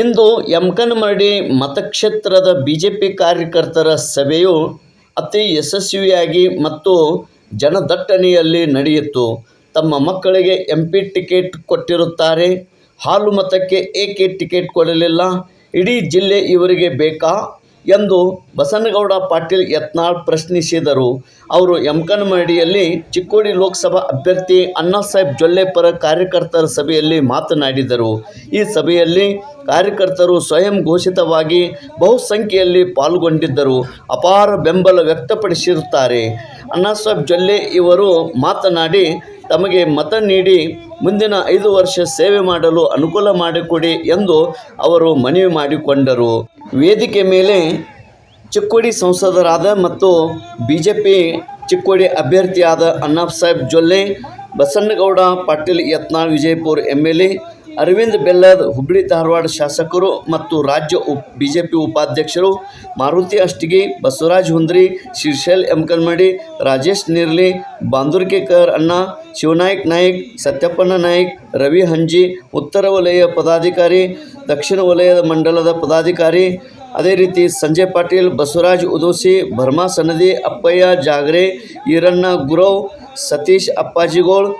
ಇಂದು ಯಮಕನಮರಡಿ ಮತಕ್ಷೇತ್ರದ ಬಿಜೆಪಿ ಕಾರ್ಯಕರ್ತರ ಸಭೆಯು ಅತಿ ಯಶಸ್ವಿಯಾಗಿ ಮತ್ತು ಜನದಟ್ಟಣೆಯಲ್ಲಿ ನಡೆಯಿತು. ತಮ್ಮ ಮಕ್ಕಳಿಗೆ ಎಂ ಪಿ ಟಿಕೆಟ್ ಕೊಟ್ಟಿರುತ್ತಾರೆ. ಹಾಲು ಮತಕ್ಕೆ ಏಕೆ ಟಿಕೆಟ್ ಕೊಡಲಿಲ್ಲ? ಇಡೀ ಜಿಲ್ಲೆ ಇವರಿಗೆ ಬೇಕಾ? ಎಂದು ಬಸನಗೌಡ ಪಾಟೀಲ್ ಯತ್ನಾಳ್ ಪ್ರಶ್ನಿಸಿದರು. ಅವರು ಎಂಕನಮಡಿಯಲ್ಲಿ ಚಿಕ್ಕೋಡಿ ಲೋಕಸಭಾ ಅಭ್ಯರ್ಥಿ ಅಣ್ಣಾಸಾಹೇಬ್ ಜೊಲ್ಲೆ ಪರ ಕಾರ್ಯಕರ್ತರ ಸಭೆಯಲ್ಲಿ ಮಾತನಾಡಿದರು. ಈ ಸಭೆಯಲ್ಲಿ ಕಾರ್ಯಕರ್ತರು ಸ್ವಯಂ ಘೋಷಿತವಾಗಿ ಬಹುಸಂಖ್ಯೆಯಲ್ಲಿ ಪಾಲ್ಗೊಂಡಿದ್ದರು. ಅಪಾರ ಬೆಂಬಲ ವ್ಯಕ್ತಪಡಿಸಿರುತ್ತಾರೆ. ಅಣ್ಣಾಸಾಹೇಬ್ ಜೊಲ್ಲೆ ಇವರು ಮಾತನಾಡಿ ತಮಗೆ ಮತ ನೀಡಿ ಮುಂದಿನ ಐದು ವರ್ಷ ಸೇವೆ ಮಾಡಲು ಅನುಕೂಲ ಮಾಡಿಕೊಡಿ ಎಂದು ಅವರು ಮನವಿ ಮಾಡಿಕೊಂಡರು. ವೇದಿಕೆ ಮೇಲೆ ಚಿಕ್ಕೋಡಿ ಸಂಸದರಾದ ಮತ್ತು B J P Chikkodi ಅಭ್ಯರ್ಥಿಯಾದ Annasaheb Jolle Basanagouda Patil Yatnal, Vijayapura M L A Arvind Bellad Hubballi Dharwad ಶಾಸಕರು ಮತ್ತು ರಾಜ್ಯ ಉಪ್ ಬಿ ಜೆ ಪಿ ಉಪಾಧ್ಯಕ್ಷರು ಮಾರುತಿ ಅಷ್ಟಿಗಿ, ಬಸವರಾಜ್ ಹುಂದ್ರಿ, ಶಿರ್ಷಲ್ ಎಮ್ಕಲ್ಮಡಿ ರಾಜೇಶ್ ನಿರ್ಲಿ, ಬಾಂದುರ್ಕೇಕರ್ ಅಣ್ಣ, ಶಿವನಾಯಕ್ ನಾಯ್ಕ್, ಸತ್ಯಪ್ಪಣ್ಣ ನಾಯ್ಕ್, ರವಿ ಹಂಜಿ, ಉತ್ತರ ವಲಯ ಪದಾಧಿಕಾರಿ, ದಕ್ಷಿಣ ವಲಯದ ಮಂಡಲದ ಪದಾಧಿಕಾರಿ, ಅದೇ ರೀತಿ Sanjay Patil, Basavaraj Udasi, Bharma Sanadi, Appayya Jagare, Iranna Gurav, Satish Appajigol,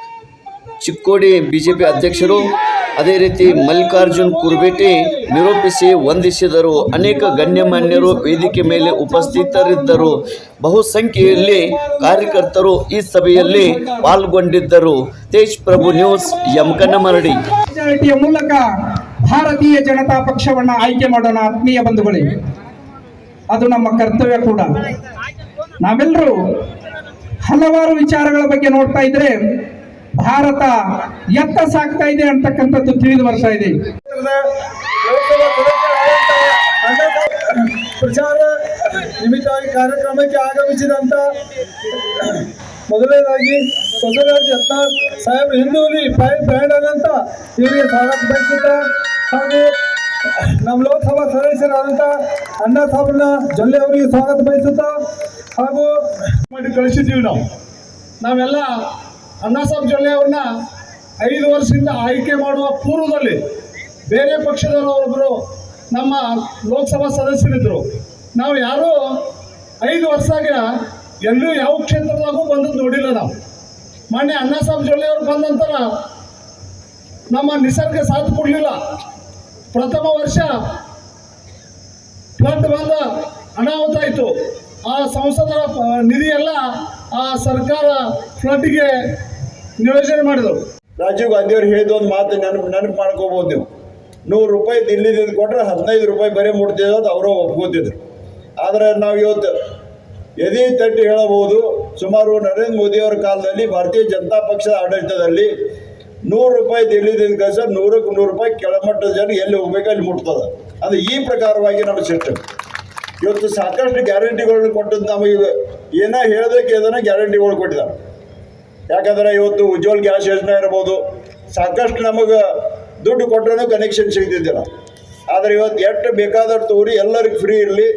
Chikkodi B J P ಅಧ್ಯಕ್ಷರು ಅದೇ ರೀತಿ ಮಲ್ಲಿಕಾರ್ಜುನ್ ಕುರ್ಬೇಟಿ ನಿರೂಪಿಸಿ ವಂದಿಸಿದರು. ಅನೇಕ ಗಣ್ಯಮಾನ್ಯರು ವೇದಿಕೆ ಮೇಲೆ ಉಪಸ್ಥಿತರಿದ್ದರು. ಬಹುಸಂಖ್ಯೆಯಲ್ಲಿ ಕಾರ್ಯಕರ್ತರು ಈ ಸಭೆಯಲ್ಲಿ ಪಾಲ್ಗೊಂಡಿದ್ದರು. ತೇಜ್ ಪ್ರಭು ನ್ಯೂಸ್, ಯಮಕನಮರಡಿ. ಮರಡಿ ಮೂಲಕ ಭಾರತೀಯ ಜನತಾ ಪಕ್ಷವನ್ನು ಆಯ್ಕೆ ಮಾಡೋಣ ಆತ್ಮೀಯ ಬಂಧುಗಳೇ. ಅದು ನಮ್ಮ ಕರ್ತವ್ಯ ಕೂಡ. ನಾವೆಲ್ಲರೂ ಹಲವಾರು ವಿಚಾರಗಳ ಬಗ್ಗೆ ನೋಡ್ತಾ ಇದ್ರೆ ಭಾರತ ಎತ್ತ ಸಾಕ್ತಾ ಇದೆ ಅಂತಕ್ಕಂಥದ್ದು ತಿಳಿದು ಬರ್ತಾ ಇದೆ. ಪ್ರಚಾರ ನಿಮಿತ್ತ ಕಾರ್ಯಕ್ರಮಕ್ಕೆ ಆಗಮಿಸಿದಂತ ಮೊದಲನೇದಾಗಿ ಬಸವರಾಜ್ ಯತ್ನಾಳ್ ಸಾಹೇಬ್ ಹಿಂದೂಲಿ ಬ್ರ್ಯಾಂಡ್ ಆದಂತ ಇವರಿಗೆ ಸ್ವಾಗತ ಬಯಸುತ್ತಾ ಹಾಗೂ ನಮ್ಮ ಲೋಕಸಭಾ ಸದಸ್ಯರಾದಂಥ ಅಣ್ಣ ಸಾಹೇಬ್ನ ಜೊಲ್ಲೆ ಅವರಿಗೆ ಸ್ವಾಗತ ಬಯಸುತ್ತಾ ಹಾಗೂ ಮಾಡಿ ಕಳಿಸಿದ್ದೀವಿ ನಾವು. ನಾವೆಲ್ಲ ಅಣ್ಣಾಸಾಬ್ ಜೊಲ್ಲೆ ಅವ್ರನ್ನ ಐದು ವರ್ಷದಿಂದ ಆಯ್ಕೆ ಮಾಡುವ ಪೂರ್ವದಲ್ಲಿ ಬೇರೆ ಪಕ್ಷದವರೊಬ್ಬರು ನಮ್ಮ ಲೋಕಸಭಾ ಸದಸ್ಯರಿದ್ದರು ನಾವು ಯಾರೂ ಐದು ವರ್ಷಾಗ ಎಲ್ಲೂ ಯಾವ ಕ್ಷೇತ್ರದಾಗೂ ಬಂದದ್ದು ನೋಡಿಲ್ಲ ನಾವು. ಮೊನ್ನೆ ಅಣ್ಣಾಸಾಬ್ ಜೊಲ್ಲೆ ಅವರು ಬಂದ ನಂತರ ನಮ್ಮ ನಿಸರ್ಗ ಸಾಥ್ ಕೊಡಲಿಲ್ಲ. ಪ್ರಥಮ ವರ್ಷ ಫ್ಲಡ್ ಬಂದ ಅನಾಹುತ ಆಯಿತು. ಆ ಸಂಸದರ ನಿಧಿಯೆಲ್ಲ ಆ ಸರ್ಕಾರ ಫ್ಲಡ್ಗೆ ನಿಯೋಜನೆ ಮಾಡಿದ್ರು ರಾಜೀವ್ ಗಾಂಧಿ ಅವ್ರು ಹೇಳಿದ ಒಂದು ಮಾತು ನೆನಪು ನೆನಪು ಮಾಡ್ಕೋಬಹುದು ನೀವು. ನೂರು ರೂಪಾಯಿ ದಿಲ್ಲಿದಿಂದ ಕೊಟ್ಟರೆ ಹದಿನೈದು ರೂಪಾಯಿ ಬರೀ ಮುಟ್ತಿದ್ರು ಅದು ಅವರು ಒಪ್ಕೋತಿದ್ರು. ಆದರೆ ನಾವು ಇವತ್ತು ಎದಿ ತಟ್ಟಿ ಹೇಳಬಹುದು, ಸುಮಾರು ನರೇಂದ್ರ ಮೋದಿಯವರ ಕಾಲದಲ್ಲಿ ಭಾರತೀಯ ಜನತಾ ಪಕ್ಷದ ಆಡಳಿತದಲ್ಲಿ ನೂರು ರೂಪಾಯಿ ದಿಲ್ಲಿದಿಂದ ಕಸ ನೂರಕ್ಕೆ ನೂರು ರೂಪಾಯಿ ಕೆಳಮಟ್ಟದ ಜನ ಎಲ್ಲಿ ಹೋಗ್ಬೇಕು ಅಲ್ಲಿ ಮುಟ್ತದೆ. ಅದು ಈ ಪ್ರಕಾರವಾಗಿ ನಮ್ಮ ಸಿಸ್ಟಮ್ ಇವತ್ತು ಸಾಕಷ್ಟು ಗ್ಯಾರಂಟಿಗಳನ್ನ ಕೊಟ್ಟದ್ದು ನಮಗೆ ಏನೋ ಹೇಳೋದಕ್ಕೆ ಏನೋ ಗ್ಯಾರಂಟಿಗಳು ಕೊಟ್ಟಿದ್ದಾರೆ. ಯಾಕಂದ್ರೆ ಇವತ್ತು ಉಜ್ವಲ್ ಗ್ಯಾಸ್ ಯೋಜನೆ ಇರ್ಬೋದು, ಸಾಕಷ್ಟು ನಮಗೆ ದುಡ್ಡು ಕೊಟ್ಟರೂ ಕನೆಕ್ಷನ್ ಸಿಗ್ತಿದ್ದಿಲ್ಲ. ಆದರೆ ಇವತ್ತು ಎಷ್ಟು ಬೇಕಾದಷ್ಟು ತೋರಿ ಎಲ್ಲರಿಗೂ ಫ್ರೀ ಇರಲಿ,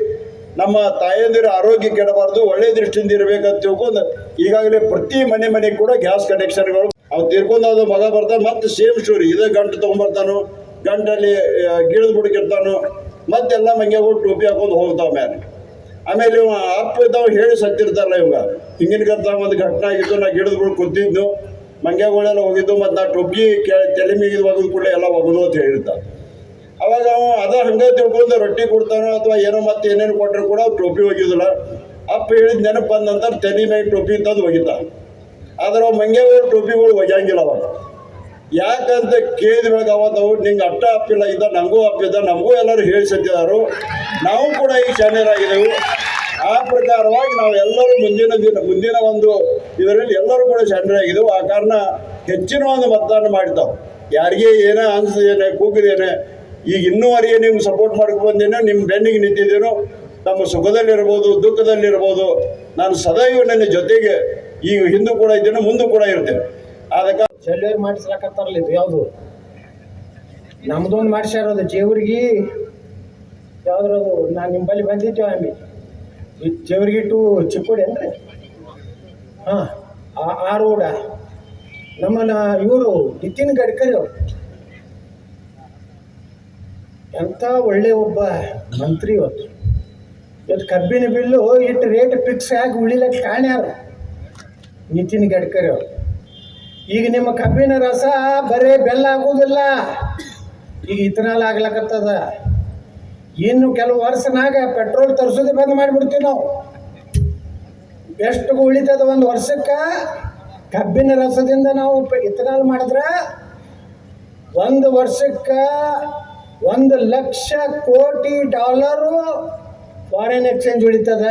ನಮ್ಮ ತಾಯಂದಿರ ಆರೋಗ್ಯ ಕೆಡಬಾರ್ದು, ಒಳ್ಳೆ ದೃಷ್ಟಿಯಿಂದ ಇರಬೇಕಂತ ತಿಳ್ಕೊಂಡು, ಈಗಾಗಲೇ ಪ್ರತಿ ಮನೆ ಮನೆಗೆ ಕೂಡ ಗ್ಯಾಸ್ ಕನೆಕ್ಷನ್ಗಳು ಅವ್ನು ತಿರ್ಕೊಂಡು ಅದು ಮಗ ಬರ್ತಾನೆ, ಮತ್ತೆ ಸೇಮ್ ಸ್ಟೋರಿ ಇದೇ ಗಂಟು ತೊಗೊಂಬರ್ತಾನು, ಗಂಟಲ್ಲಿ ಗಿಳಿದು ಬುಡಕಿರ್ತಾನು, ಮತ್ತೆಲ್ಲ ಮಂಗ್ಯಾಗಳು ಟೋಪಿ ಹಾಕೊಂಡು ಹೋಗ್ತಾವ ಮೇಲೆ ಆಮೇಲೆ ಇವ ಇದ್ದಾವ ಹೇಳಿ ಸತ್ತಿರ್ತಾರಲ್ಲ ಇವಾಗ. ಹಿಂಗಿನ ಕರ್ತ ಒಂದು ಘಟನೆ ಆಗಿತ್ತು, ನಾ ಗಿಡದ ಕೂತಿದ್ದು ಮಂಗ್ಯಗಳೆಲ್ಲ ಹೋಗಿದ್ದು, ಮತ್ತು ನಾ ಟೊಬ್ಬಿ ಕೇಳಿ ತಲೆ ಮೀಗಿದ ಒಗದು ಕೂಡಲೇ ಎಲ್ಲ ಒಗದು ಅಂತ ಹೇಳಿರ್ತಾರೆ ಅವಾಗ ಅವ ಅದ ಹಂಗೆ ತಿಳ್ಕೊಂಡು ರೊಟ್ಟಿ ಕೊಡ್ತಾನೋ ಅಥವಾ ಏನೋ ಮತ್ತೆ ಏನೇನು ಕೊಟ್ಟರು ಕೂಡ ಟೊಬ್ಬಿ ಟೋಪಿ ಒಗಿಯೋದಿಲ್ಲ ಅಪ್ಪ ಹೇಳಿದ ನೆನಪು ಬಂದ ನಂತರ ತಲೆ ಮೇಲೆ ಟೋಪಿ ತಂದು ಒಗಿತ ಆದ್ರೆ ಅವ ಮಂಗ್ಯಗಳು ಟೋಪಿಗಳು ಒಗ್ಯಂಗಿಲ್ಲ ಅವಾಗ. ಯಾಕಂತ ಕೇಳಿದ ಮೇಲೆ ಅವತ್ತು ಅವ್ರು, ನಿಂಗೆ ಅಟ್ಟ ಅಪ್ಪಿಲ್ಲ ಇದ್ದ ನನಗೂ ಅಪ್ಪಿದ್ದ ನಮಗೂ ಎಲ್ಲರೂ ಹೇಳಿ ನಾವು ಕೂಡ ಈಗ ಶಾಣ್ಯರಾಗಿದ್ದೆವು ಆ ಪ್ರಕಾರವಾಗಿ ನಾವು ಎಲ್ಲರೂ ಮುಂದಿನ ದಿನ, ಮುಂದಿನ ಒಂದು ಇದರಲ್ಲಿ ಎಲ್ಲರೂ ಕೂಡ ಶಾಣ್ಯರಾಗಿದ್ದೆವು ಆ ಕಾರಣ ಹೆಚ್ಚಿನ ಒಂದು ಮತದಾನ ಮಾಡಿದ್ದಾವೆ. ಯಾರಿಗೆ ಏನೇ ಅನಿಸಿದೇನೆ ಕೂಗಿದೇನೆ ಈಗ ಇನ್ನೂವರೆಗೆ ನಿಮ್ಗೆ ಸಪೋರ್ಟ್ ಮಾಡ್ಕೊಂಡು ಬಂದೇನೋ ನಿಮ್ಮ ಬೆನ್ನಿಗೆ ನಿಂತಿದ್ದೇನೋ ನಮ್ಮ ಸುಖದಲ್ಲಿರ್ಬೋದು, ದುಃಖದಲ್ಲಿರ್ಬೋದು, ನಾನು ಸದೈವ ನನ್ನ ಜೊತೆಗೆ ಈಗ ಹಿಂದೂ ಕೂಡ ಇದ್ದೇನೆ, ಮುಂದೂ ಕೂಡ ಇರ್ತೇನೆ. ಅದಕ್ಕೆ ಚೆಲ್ಲೂರು ಮಾಡಿಸ್ಲಾಕತ್ತಾರಲ್ಲ ಇದು ಯಾವುದು? ನಮ್ದೊಂದು ಮಾಡಿಸ್ಯಾರದು ಜೇವ್ರಿಗೆ, ಯಾವ್ದ್ರದು ನಾನು ನಿಂಬಲ್ಲಿ ಬಂದಿದ್ದೇವೆ ಆಮಿ ಜೇವ್ರಿಗೆ ಟು ಚಿಕ್ಕೋಡಿ ಅಂದ್ರೆ? ಹಾಂ, ಆ ರೋಡ ನಮ್ಮನ್ನ ಇವರು ನಿತಿನ್ ಗಡ್ಕರಿ ಅವರು. ಎಂಥ ಒಳ್ಳೆ ಒಬ್ಬ ಮಂತ್ರಿ ಇವತ್ತು. ಇವತ್ತು ಕಬ್ಬಿನ ಬಿಲ್ಲು ಇಟ್ಟು ರೇಟ್ ಫಿಕ್ಸ್ ಆಗಿ ಉಳಿಲಕ್ಕೆ ಕಾಣ್ಯಾರ ನಿತಿನ್ ಗಡ್ಕರಿ ಅವರು. ಈಗ ನಿಮ್ಮ ಕಬ್ಬಿನ ರಸ ಬರೇ ಬೆಲ್ಲ ಆಗುವುದಿಲ್ಲ ಈಗ ಇಥನಾಲ್ ಆಗ್ಲಕತ್ತದ. ಇನ್ನು ಕೆಲವು ವರ್ಷನಾಗ ಪೆಟ್ರೋಲ್ ತರಿಸೋದೇ ಬಂದ್ ಮಾಡಿಬಿಡ್ತೀವಿ ನಾವು. ಎಷ್ಟು ಉಳಿತದ ಒಂದು ವರ್ಷಕ್ಕೆ ಕಬ್ಬಿನ ರಸದಿಂದ ನಾವು ಇಥನಾಲ್ ಮಾಡಿದ್ರೆ ಒಂದು ವರ್ಷಕ್ಕೆ ಒಂದು ಲಕ್ಷ ಕೋಟಿ ಡಾಲರು ಫಾರಿನ್ ಎಕ್ಸ್ಚೇಂಜ್ ಉಳಿತದ.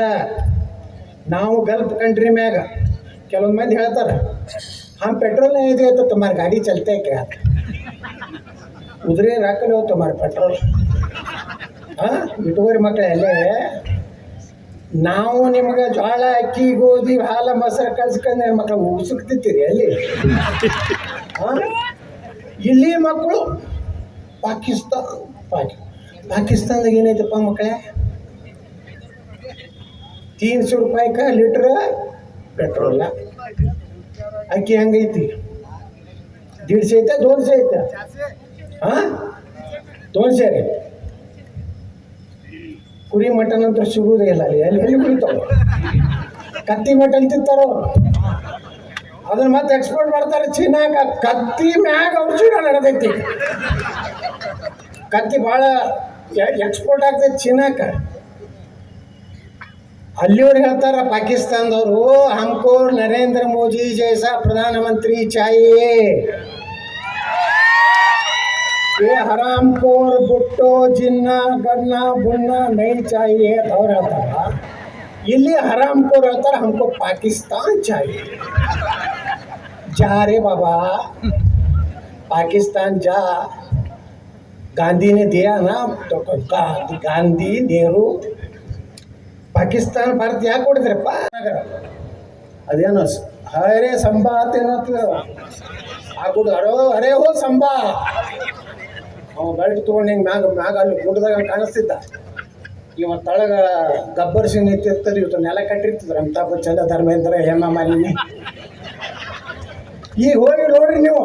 ನಾವು ಗಲ್ಫ್ ಕಂಟ್ರಿ ಮ್ಯಾಗ, ಕೆಲವೊಂದು ಮಂದಿ ಹೇಳ್ತಾರೆ, ಹಾ ಪೆಟ್ರೋಲ್ ಇದೆ ತುಮಾರ್ ಗಾಡಿ ಚಲತೆ ಕ್ಯಾ ಉದುರೇ ರಾಕಲೋ ತುಮಾರ ಪೆಟ್ರೋಲ್. ಹಾಂ? ಮಕ್ಕಳಲ್ಲೇ ನಾವು ನಿಮಗೆ ಜೋಳ ಅಕ್ಕಿ, ಗೋಧಿ, ಹಾಲ, ಮೊಸರು ಕಳ್ಸ್ಕೊಂಡ್ರೆ ಮಕ್ಕಳು ಉಸುಕ್ತಿರ್ತೀರಿ ಅಲ್ಲಿ? ಇಲ್ಲಿ ಮಕ್ಕಳು ಪಾಕಿಸ್ತಾನ ಪಾಕಿ, ಪಾಕಿಸ್ತಾನದಾಗ ಏನೈತಪ್ಪ ಮಕ್ಕಳೇ? ತೀನ್ ರೂಪಾಯಿ का ಲೀಟ್ರ್ ಪೆಟ್ರೋಲ. ಅಕ್ಕಿ ಹೆಂಗೈತಿ? ದೀಡ್ಸೆ ಐತೆ ದೋನ್ಸೆ ಐತೆ ಹಾಂ? ರೀ ಕುರಿ ಮಟನ್ ಅಂತ ಸಿಗುವುದೇ ಇಲ್ಲ ಅಲ್ಲಿ. ಎಲ್ಲಿ ಎಲ್ಲಿ ಕುಡಿತಾವ ಕತ್ತಿ ಮಟನ್ ತಿಂತಾರೋ ಅದನ್ನ ಮತ್ತೆ ಎಕ್ಸ್ಪೋರ್ಟ್ ಮಾಡ್ತಾರೆ. ಚೀನಾಗ ಕತ್ತಿ ಮ್ಯಾಗ ಚೀನಾ ನಡೆದೈತಿ. ಕತ್ತಿ ಭಾಳ ಎಕ್ಸ್ಪೋರ್ಟ್ ಆಗ್ತೈತಿ ಚೀನಾಕ. ಅಲ್ಲಿವ್ರು ಹೇಳ್ತಾರ ಪಾಕಿಸ್ತಾನದವರು ಹಮ್ಕೋ ನರೇಂದ್ರ ಮೋದಿ ಜೈಸಾ ಪ್ರಧಾನಮಂತ್ರಿ ಚಾಹಿಯೇ ये हराम खोर बुट्टो जिन्ना गन्ना बुन्ना नहीं चाहिए ಅಂತ ಅವ್ರು ಹೇಳ್ತಾರ ಇಲ್ಲಿ ಹರಾಮ್ ಕೋರ್ ಹೇಳ್ತಾರೆ हमको ಪಾಕಿಸ್ತಾನ್ चाहिए जा रे बाबा पाकिस्तान जा गांधी ने दिया ना तो गा- गांधी नेहरू ಪಾಕಿಸ್ತಾನ ಭಾರತ ಯಾಕೆ ಕೊಡಿದ್ರಪ್ಪ ಅದೇನು ಸ್- ಹರೇ ಸಂಬಾ ಅಂತ ಏನಂತ ಹಾಕುದು ಅರೋ ಅರೇ ಹೋ ಸಂಬಾ ಅವ ಬೆಲ್ಟ್ ತೊಗೊಂಡು ಹಿಂಗೆ ಮ್ಯಾಗ ಮ್ಯಾಗ ಅಲ್ಲಿ ಗುಡ್ದಾಗ ಕಾಣಿಸ್ತಿದ್ದ. ಇವ ತಳಗ ಗಬ್ಬರ್ ಸಿಂಗ್ ನಿಂತಿರ್ತದೆ ಇವತ್ತು ನೆಲ ಕಟ್ಟಿರ್ತದ್ರು. ಅಮಿತಾಬ್ ಬಚ್ಚನ್ ಧರ್ಮೇಂದ್ರ, ಹೇಮಾ ಮಾಲಿನಿ. ಈಗ ಹೋಗಿ ನೋಡ್ರಿ ನೀವು.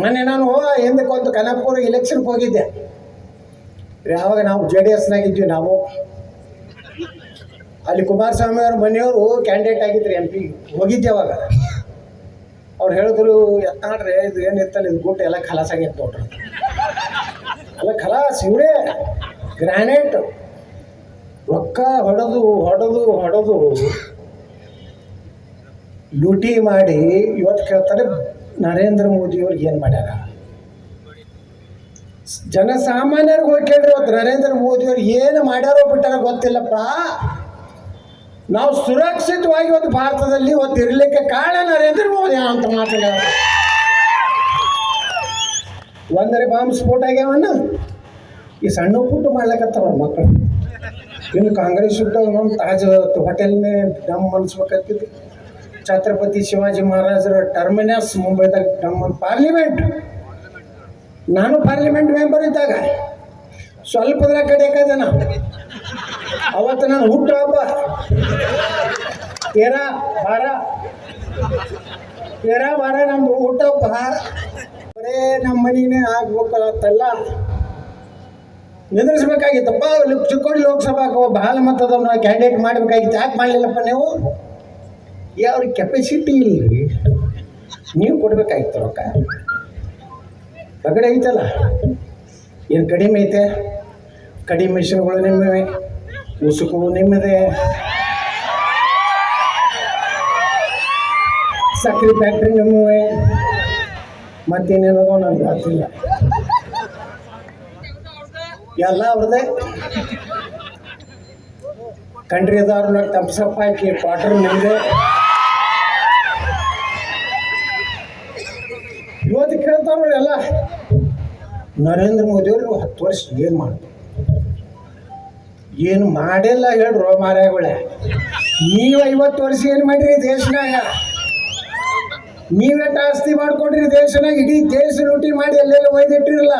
ಮೊನ್ನೆ ನಾನು ಹಿಂದಕ್ಕೆ ಒಂದು ಕನಪುರ ಇಲೆಕ್ಷನ್ಗೆ ಹೋಗಿದ್ದೆ. ಯಾವಾಗ ನಾವು ಜೆ ಡಿ ಎಸ್ನಾಗಿದ್ವಿ ನಾವು. ಅಲ್ಲಿ ಕುಮಾರಸ್ವಾಮಿ ಅವ್ರ ಮನೆಯವರು ಕ್ಯಾಂಡಿಡೇಟ್ ಆಗಿದ್ರು ಎಂ ಪಿ ಹೋಗಿದ್ದೆ ಅವಾಗ. ಅವ್ರು ಹೇಳಿದ್ರು, ಎತ್ತಾಡ್ರಿ, ಇದು ಏನು ಇತ್ತಲ್ಲ, ಇದು ಗುಟ್ಟು ಎಲ್ಲ ಖಲಾಸಾಗಿತ್ತು ನೋಡ್ರಿ ಅಲ್ಲ ಖಲಾಸ್ ಇವರೇ ಗ್ರಾನೈಟ್. ರೊಕ್ಕ ಹೊಡೆದು ಹೊಡೆದು ಹೊಡೆದು ಲೂಟಿ ಮಾಡಿ ಇವತ್ತು ಕೇಳ್ತಾರೆ ನರೇಂದ್ರ ಮೋದಿ ಅವ್ರಿಗೆ ಏನು ಮಾಡ್ಯಾರ? ಜನಸಾಮಾನ್ಯರಿಗೆ ಹೋಗಿ ಕೇಳಿದ್ರೆ ಇವತ್ತು ನರೇಂದ್ರ ಮೋದಿ ಅವ್ರು ಏನು ಮಾಡ್ಯಾರೋ ಬಿಟ್ಟಾರ ಗೊತ್ತಿಲ್ಲಪ್ಪ. ನಾವು ಸುರಕ್ಷಿತವಾಗಿ ಒಂದು ಭಾರತದಲ್ಲಿ ಇವತ್ತು ಇರಲಿಕ್ಕೆ ಕಾರಣ ನರೇಂದ್ರ ಮೋದಿ ಅಂತ ಮಾತಾಡ ಒಂದರೆ ಬಾಂಬ್ ಸ್ಫೋಟ ಆಗ್ಯಾವನ್ನ ಈ ಸಣ್ಣ ಪುಟ್ಟು ಮಾಡ್ಲಕತ್ತವ ಮಕ್ಕಳು ಇನ್ನು ಕಾಂಗ್ರೆಸ್ ಸುತ್ತ ಒಂದು ತಾಜ್ ಹೋಟೆಲ್ನೇ ಡಮ್ ಅನ್ಸ್ಬೇಕಾಗ್ತಿತ್ತು ಛತ್ರಪತಿ ಶಿವಾಜಿ ಮಹಾರಾಜರ ಟರ್ಮಿನಸ್ ಮುಂಬೈದಾಗ ಡಮ್ ಪಾರ್ಲಿಮೆಂಟ್. ನಾನು ಪಾರ್ಲಿಮೆಂಟ್ ಮೆಂಬರ್ ಇದ್ದಾಗ ಸ್ವಲ್ಪದ್ರ ಕಡೆ ಕದನ ಅವತ್ತು ನಾನು ಹುಟ್ಟು ಹಬ್ಬ. ಏರ, ಬಾರ. ಏರ, ಬಾರ, ನಮ್ದು ಹುಟ್ಟುಹಬ್ಬ ಬರೇ ನಮ್ಮ ಮನೆಗೆ ಆಗ್ಬೇಕಲ್ಲ ನಿಂದ್ರಿಸ್ಬೇಕಾಗಿತ್ತಪ್ಪ ಚಿಕ್ಕೋಡಿ ಲೋಕಸಭಾಕ್ಕೆ ಹಾಲು ಮತದವ್ರನ್ನ ಕ್ಯಾಂಡಿಡೇಟ್ ಮಾಡಬೇಕಾಗಿತ್ತು. ಯಾಕೆ ಮಾಡಲಿಲ್ಲಪ್ಪ ನೀವು? ಯಾವ ಕೆಪಾಸಿಟಿ ಇಲ್ರಿ. ನೀವು ಕೊಡ್ಬೇಕಾಗಿತ್ತು ರೊಕ್ಕ. ರಗಡೆ ಐತಲ್ಲ. ಏನು ಕಡಿಮೆ ಐತೆ? ಕಡಿಮೆ ಮಿಷನ್ಗಳು ನಿಮ್ಮವೆ ಉಸುಕು ನಿಮ್ಮದೆ. ಸಕ್ಕರೆ ಫ್ಯಾಕ್ಟ್ರಿ ನಿಮ್ಮವೆ. ಮತ್ತೇನೇನದೋ ನನಗೆ ಗೊತ್ತಿಲ್ಲ. ಎಲ್ಲ ಅವ್ರದ್ದೇ? ಕಂಟ್ರಿದವ್ರನ್ನ ತಪ್ಸಪ್ಪ ಹಾಕಿ ಕ್ವಾರ್ಟರ್ ನಿಮ್ದು. ಇವತ್ತು ಕೇಳ್ತಾರ ಎಲ್ಲ. ನರೇಂದ್ರ ಮೋದಿ ಅವರು ಹತ್ತು ವರ್ಷ ಏನು ಮಾಡಿದ್ರು ಏನು ಮಾಡಿಲ್ಲ ಹೇಳ್ರು ಮಾರಾಯಗಳೇ. ನೀವು ಐವತ್ತು ವರ್ಷ ಏನು ಮಾಡಿರಿ ದೇಶನಾಗ? ನೀವೇ ಆಸ್ತಿ ಮಾಡ್ಕೊಂಡ್ರಿ ದೇಶನಾಗ ಇಡೀ ದೇಶ ಲೂಟಿ ಮಾಡಿ ಎಲ್ಲೆಲ್ಲ ಒಯ್ದಿಟ್ಟಿರಲ್ಲ.